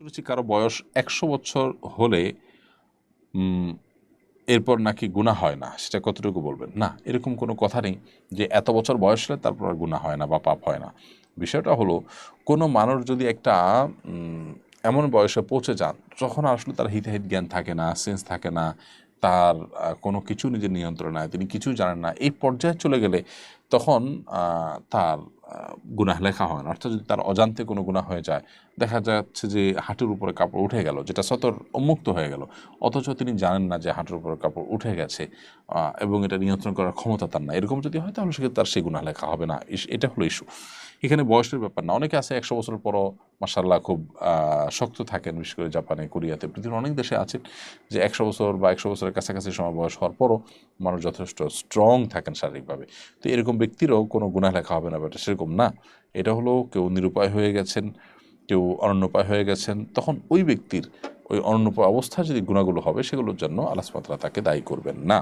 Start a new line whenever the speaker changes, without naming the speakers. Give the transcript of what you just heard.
শুনেছি কারও বয়স একশো বছর হলে এরপর নাকি গুণা হয় না, সেটা কতটুকু বলবেন? না, এরকম কোনো কথা নেই যে এত বছর বয়স হলে তারপর আর গুণা হয় না বা পাপ হয় না। বিষয়টা হলো, কোনো মানুষ যদি একটা এমন বয়সে পৌঁছে যান, যখন আসলে তার হিতাহিত জ্ঞান থাকে না সেন্স থাকে না তার কোনো কিছু নিজের নিয়ন্ত্রণ নাই তিনি কিছুই জানেন না। এই পর্যায়ে চলে গেলে তখন তার গুনাহ লেখা হয় না। অর্থাৎ যদি তার অজান্তে কোনো গুনাহ হয়ে যায়, দেখা যাচ্ছে যে হাঁটুর উপরে কাপড় উঠে গেল, যেটা সতর উন্মুক্ত হয়ে গেল। অথচ তিনি জানেন না যে হাঁটুর উপরে কাপড় উঠে গেছে এবং এটা নিয়ন্ত্রণ করার ক্ষমতা তার না এরকম যদি হয়, তাহলে সেক্ষেত্রে তার সেই গুনাহ লেখা হবে না। এটা হলো ইস্যু এখানে বয়সের ব্যাপার না। অনেকে আছে একশো বছর পরও মাসাল্লাহ খুব শক্ত থাকেন, বিশেষ করে জাপানে, কোরিয়াতে। পৃথিবীর অনেক দেশে আছেন যে একশো বছর বা একশো বছরের কাছাকাছি সময় বয়স হওয়ার পরও মানুষ যথেষ্ট স্ট্রং থাকেন শারীরিকভাবে। তো এরকম ব্যক্তিরও কোনো গুণা লেখা হবে না বা এটা সেরকম না। এটা হলো কেউ নিরুপায় হয়ে গেছেন, কেউ অনন্যপায় হয়ে গেছেন, তখন ওই ব্যক্তির ওই অনন্যপায় অবস্থায় যদি গুণাগুলো হবে, সেগুলোর জন্য তাআলা তাকে দায়ী করবেন না।